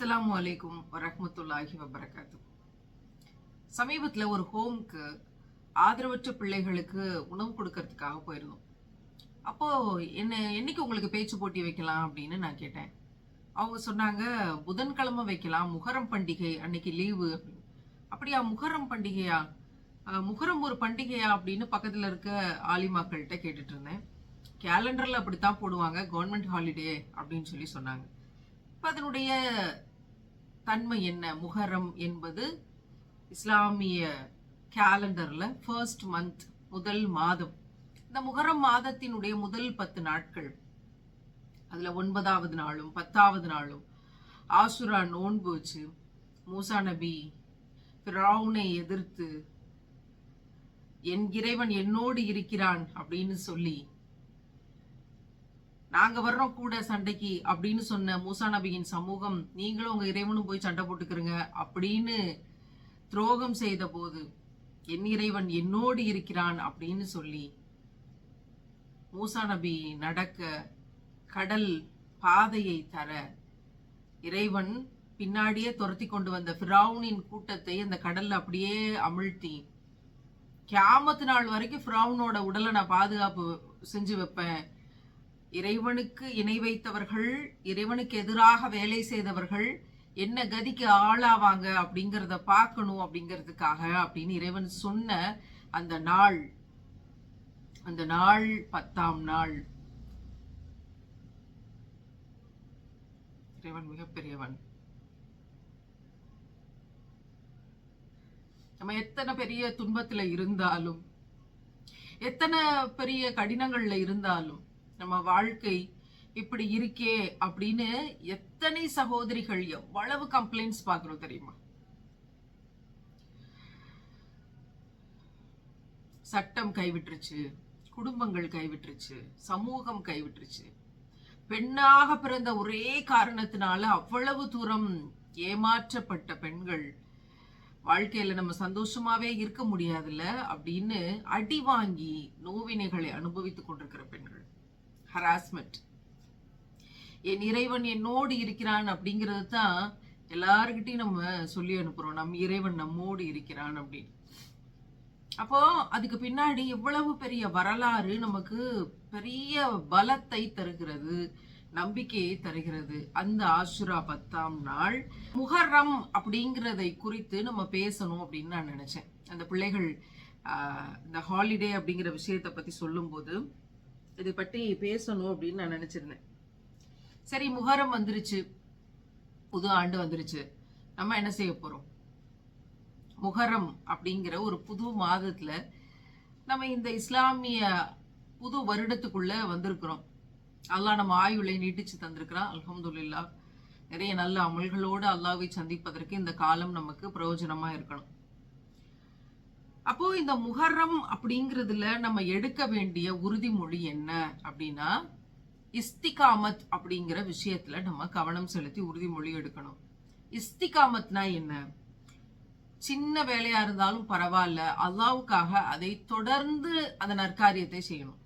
அஸ்ஸலாமு அலைக்கும் வரமத்துல்லாஹி வபரகாத்து சமீபத்தில் ஒரு ஹோம்க்கு ஆதரவற்ற பிள்ளைகளுக்கு உணவு கொடுக்கறதுக்காக போயிருந்தோம். அப்போது என்ன என்னைக்கு உங்களுக்கு பேச்சு போட்டி வைக்கலாம் அப்படின்னு நான் கேட்டேன். அவங்க சொன்னாங்க புதன்கிழமை வைக்கலாம் முகரம் பண்டிகை அன்னைக்கு லீவு. அப்படியா முகரம் பண்டிகையா? முகரம் ஒரு பண்டிகையா அப்படின்னு பக்கத்தில் இருக்க ஆலிமாக்கள்கிட்ட கேட்டுட்டு இருந்தேன். கேலண்டர்ல அப்படித்தான் போடுவாங்க கவர்மெண்ட் ஹாலிடே அப்படின்னு சொல்லி சொன்னாங்க. இப்போ அதனுடைய தன்மை என்ன? முகரம் என்பது இஸ்லாமிய கேலண்டர்ல ஃபர்ஸ்ட் மந்த் முதல் மாதம். இந்த முகரம் மாதத்தினுடைய முதல் பத்து நாட்கள் அதுல ஒன்பதாவது நாளும் பத்தாவது நாளும் ஆசுரா நோன்பு வச்சு மூசா நபி ஃபிரௌனை எதிர்த்து என் இறைவன் என்னோடு இருக்கிறான் அப்படின்னு சொல்லி நாங்க வர்றோம் கூட சண்டைக்கு அப்படின்னு சொன்ன மூசா நபியின் சமூகம் நீங்களும் உங்க இறைவனும் போய் சண்டை போட்டுக்கிறங்க அப்படின்னு துரோகம் செய்த போது என் இறைவன் என்னோடு இருக்கிறான் அப்படின்னு சொல்லி மூசா நபி நடக்க கடல் பாதையை தர இறைவன் பின்னாடியே துரத்தி கொண்டு வந்த ஃபிரௌனின் கூட்டத்தை அந்த கடல்ல அப்படியே அமிழ்த்தி கியாமத்து நாள் வரைக்கும் ஃபிரௌனோட உடலை நான் பாதுகாப்பு செஞ்சு வைப்பேன். இறைவனுக்கு இணை வைத்தவர்கள் இறைவனுக்கு எதிராக வேலை செய்தவர்கள் என்ன கதிக்கு ஆளாவாங்க அப்படிங்கிறத பார்க்கணும் அப்படிங்கிறதுக்காக அப்படின்னு இறைவன் சொன்ன அந்த நாள் அந்த நாள் பத்தாம் நாள். இறைவன் மிகப்பெரியவன். நம்ம எத்தனை பெரிய துன்பத்துல இருந்தாலும் எத்தனை பெரிய கடினங்கள்ல இருந்தாலும் நம்ம வாழ்க்கை இப்படி இருக்கே அப்படின்னு எத்தனை சகோதரிகள் எவ்வளவு கம்ப்ளைண்ட்ஸ் பாக்குறோம் தெரியுமா? சட்டம் கைவிட்டுருச்சு குடும்பங்கள் கைவிட்டுருச்சு சமூகம் கைவிட்டுருச்சு. பெண்ணாக பிறந்த ஒரே காரணத்தினால அவ்வளவு தூரம் ஏமாற்றப்பட்ட பெண்கள் வாழ்க்கையில நம்ம சந்தோஷமாவே இருக்க முடியாதுல்ல அப்படின்னு அடி வாங்கி நோவினைகளை அனுபவித்துக் கொண்டிருக்கிற பெண்கள். ஹராஸ்மெண்ட் என் இறைவன் என்னோடு இருக்கிறான் அப்படிங்கிறது தான் எல்லாருக்கிட்டையும் நம்ம சொல்லி அனுப்புகிறோம் நம் இறைவன் நம்மோடு இருக்கிறான் அப்படின்னு. அப்போ அதுக்கு பின்னாடி எவ்வளவு பெரிய வரலாறு நமக்கு பெரிய பலத்தை தருகிறது நம்பிக்கையை தருகிறது. அந்த ஆசுரா பத்தாம் நாள் முஹர்ரம் அப்படிங்கிறதை குறித்து நம்ம பேசணும் அப்படின்னு நான் நினைச்சேன். அந்த பிள்ளைகள் ஆஹ், இந்த ஹாலிடே அப்படிங்கிற விஷயத்தை பத்தி சொல்லும்போது இதை பற்றி பேசணும் அப்படின்னு நான் நினைச்சிருந்தேன். சரி முகரம் வந்துருச்சு. புது ஆண்டு வந்துருச்சு. நம்ம என்ன செய்ய போறோம்? முகரம் அப்படிங்கிற ஒரு புது மாதத்துல நம்ம இந்த இஸ்லாமிய புது வருடத்துக்குள்ள வந்திருக்கிறோம். அல்லாஹ் நம்ம ஆயுளை நீட்டிச்சு தந்திருக்கிறான். அலமதுல்லா நிறைய நல்ல அமல்களோடு அல்லாவை சந்திப்பதற்கு இந்த காலம் நமக்கு பிரயோஜனமா இருக்கணும். அப்போ இந்த முஹர்ரம் அப்படிங்கிறதுல நம்ம எடுக்க வேண்டிய உறுதிமொழி என்ன அப்படின்னா இஸ்திகாமத் அப்படிங்கிற விஷயத்துல நம்ம கவனம் செலுத்தி உறுதிமொழி எடுக்கணும். இஸ்திகாமத்னா என்ன? சின்ன வேலையா இருந்தாலும் பரவாயில்ல அல்லாவுக்காக அதை தொடர்ந்து அந்த நற்காரியத்தை செய்யணும்.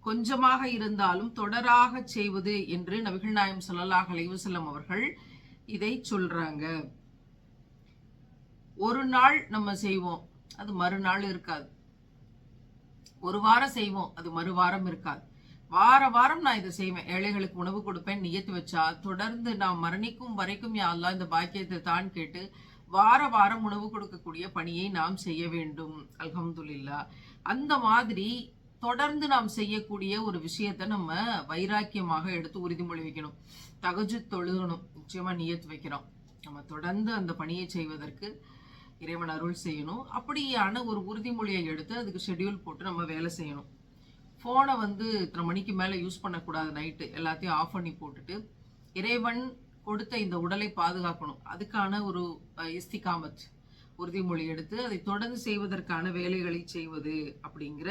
கொஞ்சமாக இருந்தாலும் தொடராக செய்வது என்று நபிகள் நாயம் ஸல்லல்லாஹு அலைஹி அவர்கள் இதை சொல்றாங்க. ஒரு நாள் நம்ம செய்வோம். அது மறுநாள் இருக்காது. ஒரு வாரம் செய்வோம் அது மறுவாரம் இருக்காது. வார வாரம் நான் இதை செய்வேன். ஏழைகளுக்கு உணவு கொடுப்பேன் நியத்து வச்சா தொடர்ந்து நான் மரணிக்கும் வரைக்கும் யாரெல்லாம் இந்த பாக்கியத்தை தான் கேட்டு வார வாரம் உணவு கொடுக்கக்கூடிய பணியை நாம் செய்ய வேண்டும். அல்ஹம்துலில்லா. அந்த மாதிரி தொடர்ந்து நாம் செய்யக்கூடிய ஒரு விஷயத்தை நம்ம வைராக்கியமாக எடுத்து உறுதிமொழி வைக்கணும். தகஜு தொழுகணும். நிச்சயமா நியத்து வைக்கிறோம். நம்ம தொடர்ந்து அந்த பணியை செய்வதற்கு இறைவன் அருள் செய்யணும். அப்படியான ஒரு உறுதிமொழியை எடுத்து அதுக்கு ஷெட்யூல் போட்டு நம்ம வேலை செய்யணும். ஃபோனை வந்து இத்தனை மணிக்கு மேலே யூஸ் பண்ணக்கூடாது நைட்டு எல்லாத்தையும் ஆஃப் பண்ணி போட்டுட்டு இறைவன் கொடுத்த இந்த உடலை பாதுகாக்கணும். அதுக்கான ஒரு இஸ்திகாமத் உறுதிமொழி எடுத்து அதை தொடர்ந்து செய்வதற்கான வேலைகளை செய்வது அப்படிங்கிற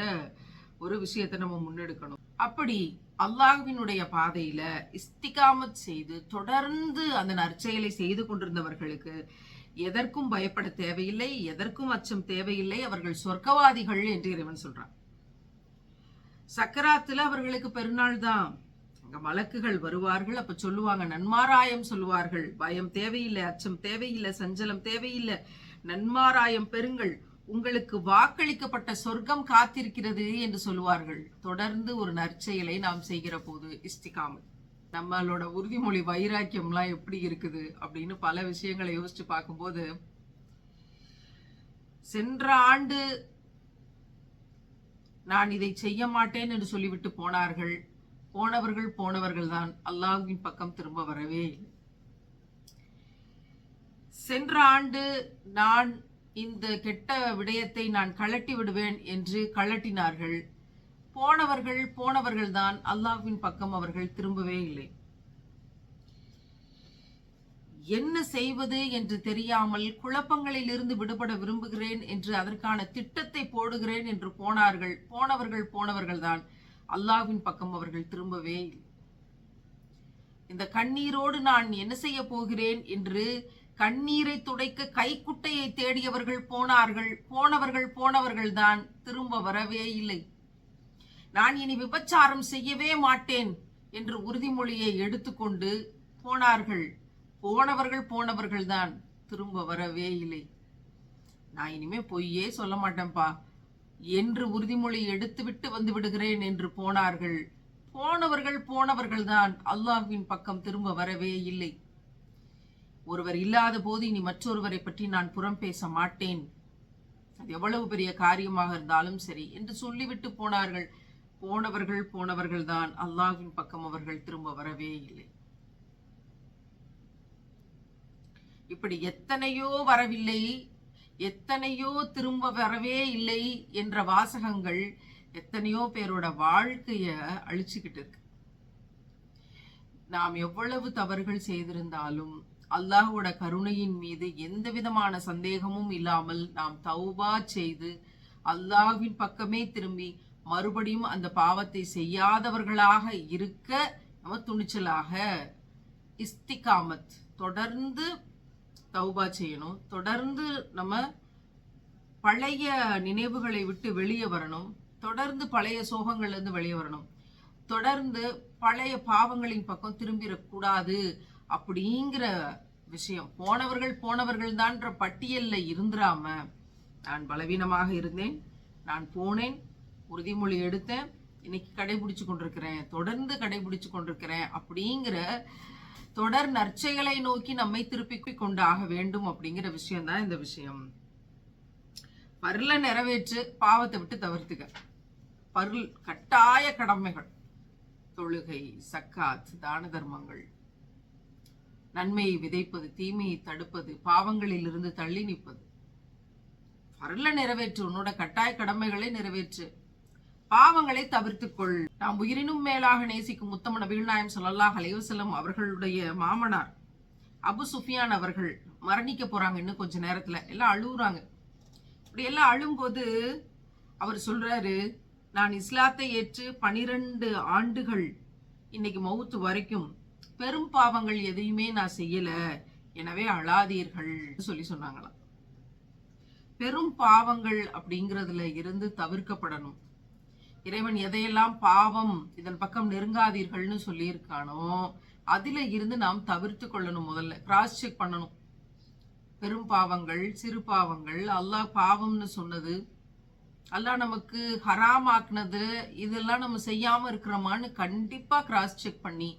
ஒரு விஷயத்தை நம்ம முன்னெடுக்கணும். அப்படி அல்லாஹ்வினுடைய பாதையில இஸ்திகாமத் செய்து தொடர்ந்து அந்த நற்செயலை செய்து கொண்டிருந்தவர்களுக்கு எதற்கும் பயப்பட தேவையில்லை எதற்கும் அச்சம் தேவையில்லை அவர்கள் சொர்க்கவாதிகள் என்று இறைவன் சொல்றான். சக்கராத்துல அவர்களுக்கு பெருநாள் தான். அங்க மலக்குகள் வருவார்கள் அப்ப சொல்லுவாங்க நன்மாராயம் சொல்லுவார்கள். பயம் தேவையில்லை அச்சம் தேவையில்லை சஞ்சலம் தேவையில்லை. நன்மாராயம் பெறுங்கள். உங்களுக்கு வாக்களிக்கப்பட்ட சொர்க்கம் காத்திருக்கிறது என்று சொல்லுவார்கள். தொடர்ந்து ஒரு நற்செயலை நாம் செய்கிற போது இஸ்திகாமல் நம்மளோட உறுதிமொழி வைராக்கியம்லாம் எப்படி இருக்குது அப்படின்னு பல விஷயங்களை யோசிச்சு பார்க்கும்போது சென்ற ஆண்டு நான் இதை செய்ய மாட்டேன் என்று சொல்லிவிட்டு போனார்கள். போனவர்கள் போனவர்கள் தான். அல்லாஹ்வின் பக்கம் திரும்ப வரவே சென்ற ஆண்டு நான் இந்த கெட்ட விடயத்தை நான் கழட்டி விடுவேன் என்று கழட்டினார்கள். போனவர்கள் போனவர்கள் தான் அல்லாஹ்வின் பக்கம் அவர்கள் திரும்பவே இல்லை. என்ன செய்வது என்று தெரியாமல் குழப்பங்களில் இருந்து விடுபட விரும்புகிறேன் என்று அதற்கான திட்டத்தை போடுகிறேன் என்று போனார்கள். போனவர்கள் போனவர்கள் தான் அல்லாஹ்வின் பக்கம் அவர்கள் திரும்பவே இல்லை. இந்த கண்ணீரோடு நான் என்ன செய்ய போகிறேன் என்று கண்ணீரை துடைக்க கைக்குட்டையை தேடியவர்கள் போனார்கள். போனவர்கள் போனவர்கள் தான் திரும்ப வரவே இல்லை. நான் இனி விபச்சாரம் செய்யவே மாட்டேன் என்று உறுதிமொழியை எடுத்துக்கொண்டு போனார்கள். போனவர்கள் போனவர்கள் தான் திரும்ப வரவே இல்லை. நான் இனிமே பொய்யே சொல்ல மாட்டேன்ப்பா. என்று உறுதிமொழி எடுத்துவிட்டு வந்து விடுகிறேன் என்று போனார்கள். போனவர்கள் போனவர்கள் தான் அல்லாஹ்வின் பக்கம் திரும்ப வரவே இல்லை. ஒருவர் இல்லாத போது இனி மற்றொருவரை பற்றி நான் புறம் பேச மாட்டேன். அது எவ்வளவு பெரிய காரியமாக இருந்தாலும் சரி என்று சொல்லிவிட்டு போனார்கள். போனவர்கள் போனவர்கள் தான் அல்லாஹ்வின் பக்கம் அவர்கள் திரும்ப வரவே இல்லை. இப்படி எத்தனையோ வரவில்லை எத்தனையோ திரும்ப வரவே இல்லை என்ற வாசகங்கள் எத்தனையோ பேரோட வாழ்க்கைய அழிச்சுக்கிட்டு இருக்கு. நாம் எவ்வளவு தவறுகள் செய்திருந்தாலும் அல்லாஹோட கருணையின் மீது எந்த விதமான சந்தேகமும் இல்லாமல் நாம் தௌபா செய்து அல்லாஹ்வின் பக்கமே திரும்பி மறுபடியும் அந்த பாவத்தை செய்யாதவர்களாக இருக்க நம்ம துணிச்சலாக. இஸ்திகாமத் தொடர்ந்து தௌபா செய்யணும். தொடர்ந்து நம்ம பழைய நினைவுகளை விட்டு வெளியே வரணும். தொடர்ந்து பழைய சோகங்கள்ல இருந்து வெளியே வரணும். தொடர்ந்து பழைய பாவங்களின் பக்கம் திரும்பிடக்கூடாது அப்படிங்கிற விஷயம். போனவர்கள் போனவர்கள் தான்ற பட்டியல்ல இருந்துராம நான் பலவீனமாக இருந்தேன். நான் போனேன். உறுதிமொழி எடுத்தேன். இன்னைக்கு கடைபிடிச்சு கொண்டிருக்கிறேன். தொடர்ந்து கடைபிடிச்சு கொண்டிருக்கிறேன் அப்படிங்கிற தொடர் நற்செயலை நோக்கி நம்மை திருப்பி கொண்டாக வேண்டும் அப்படிங்கிற விஷயம் தான் இந்த விஷயம். பருள நிறைவேற்று பாவத்தை விட்டு தவிர்த்துக்க. பருள் கட்டாய கடமைகள். தொழுகை சக்காத் தான தர்மங்கள். நன்மையை விதைப்பது தீமையை தடுப்பது பாவங்களில் இருந்து தள்ளி நிற்பது. பருள நிறைவேற்று உன்னோட கட்டாய கடமைகளை நிறைவேற்று. பாவங்களை தவிர்த்துக்கொள். நாம் உயிரினும் மேலாக நேசிக்கும் முத்தம நபிகள் சொல்லல்லாஹ் அலைவசல்லம் அவர்களுடைய மாமனார் அபு சுஃபியான் அவர்கள் மரணிக்க போறாங்க இன்னும் கொஞ்ச நேரத்துல. எல்லாம் அழுகுறாங்க இப்படி எல்லாம் அழும்போது அவர் சொல்றாரு நான் இஸ்லாத்தை ஏற்று பனிரெண்டு ஆண்டுகள் இன்னைக்கு மவுத்து வரைக்கும் பெரும் பாவங்கள் எதையுமே நான் செய்யல. எனவே அழாதீர்கள் சொல்லி சொன்னாங்களாம். பெரும் பாவங்கள் அப்படிங்கிறதுல இருந்து தவிர்க்கப்படணும். இறைவன் எதையெல்லாம் பாவம் இதன் பக்கம் நெருங்காதீர்கள்னு சொல்லியிருக்கானோ அதில் இருந்து நாம் தவிர்த்து கொள்ளணும் முதல்ல. கிராஸ் செக் பண்ணணும். பெரும் பாவங்கள் சிறு பாவங்கள் அல்லாஹ் பாவம்னு சொன்னது அல்லாஹ் நமக்கு ஹராம் ஆக்குனது இதெல்லாம் நம்ம செய்யாமல் இருக்கிறோமான்னு கண்டிப்பாக கிராஸ் செக் பண்ணி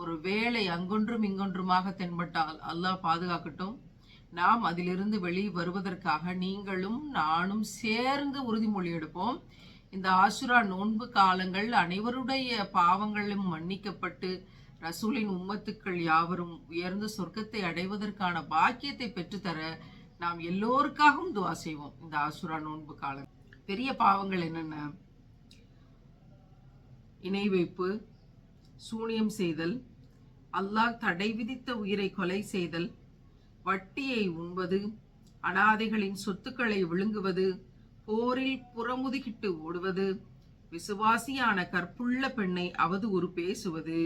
ஒரு வேலை அங்கொன்றும் இங்கொன்றுமாக தென்பட்டால் அல்லாஹ் பாதுகாக்கட்டும். நாம் அதிலிருந்து வெளியே வருவதற்காக நீங்களும் நானும் சேர்ந்து உறுதிமொழி எடுப்போம். இந்த ஆசுரா நோன்பு காலங்கள் அனைவருடைய பாவங்களும் மன்னிக்கப்பட்டு ரசூலின் உம்மத்துக்கள் யாவரும் உயர்ந்த சொர்க்கத்தை அடைவதற்கான பாக்கியத்தை பெற்றுத்தர நாம் எல்லோருக்காகவும் துவா செய்வோம் இந்த ஆசுரா நோன்பு காலம். பெரிய பாவங்கள் என்னென்ன? இணை வைப்பு சூனியம் செய்தல் அல்லாஹ் தடை விதித்த உயிரை கொலை செய்தல் வட்டியை உண்பது அனாதைகளின் சொத்துக்களை விழுங்குவது போரில் புறமுதுகிட்டு ஓடுவது விசுவாசியான கற்புள்ள பெண்ணை அவதூறு பேசுவது.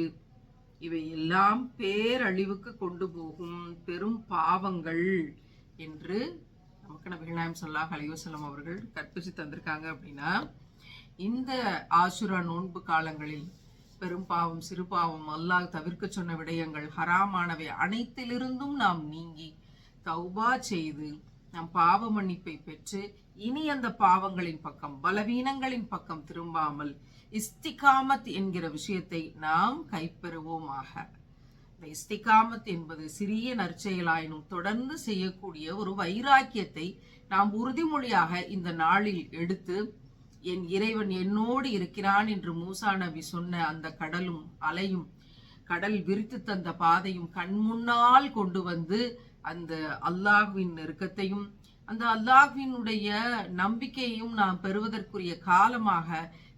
இவை எல்லாம் பேரழிவுக்கு கொண்டு போகும் பெரும் பாவங்கள் என்று நமக்கு நபிகள் நாயம் சொல்லாஹ் அலைவசலம் அவர்கள் கற்பிச்சு தந்திருக்காங்க அப்படின்னா இந்த ஆசுரா நோன்பு காலங்களில் பெரும் பாவம் சிறு பாவம் அல்லாஹ் தவிர்க்க சொன்ன விடயங்கள் ஹராமானவை அனைத்திலிருந்தும் நாம் நீங்கி தௌபா செய்து நம் பாவ மன்னிப்பை பெற்று இனி அந்த பாவங்களின் பக்கம் பலவீனங்களின் பக்கம் திரும்பாமல் இஸ்திகாமத் என்கிற விஷயத்தை நாம் கைப்பெறுவோமாக இந்த இஸ்திகாமத் என்பது சிறிய நற்செயலாயினும் தொடர்ந்து செய்யக்கூடிய ஒரு வைராக்கியத்தை நாம் உறுதிமொழியாக இந்த நாளில் எடுத்து என் இறைவன் என்னோடு இருக்கிறான் என்று மூசா நபி சொன்ன அந்த கடலும் அலையும் கடல் விரித்து தந்த பாதையும் கண்முன்னால் கொண்டு வந்து அந்த அல்லாஹ்வின் நெருக்கத்தையும் அந்த அல்லாஹினுடைய நம்பிக்கையும் நாம் பெறுவதற்குரிய காலமாக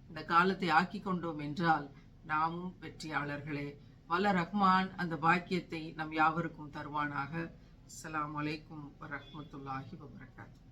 இந்த காலத்தை ஆக்கி கொண்டோம் என்றால் நாமும் வெற்றியாளர்களே. வல்ல ரஹ்மான் அந்த பாக்கியத்தை நம் யாவருக்கும் தருவானாக. அஸ்லாம் அலைக்கும் வரஹ்மத்துல்லாஹி வபரகாத்து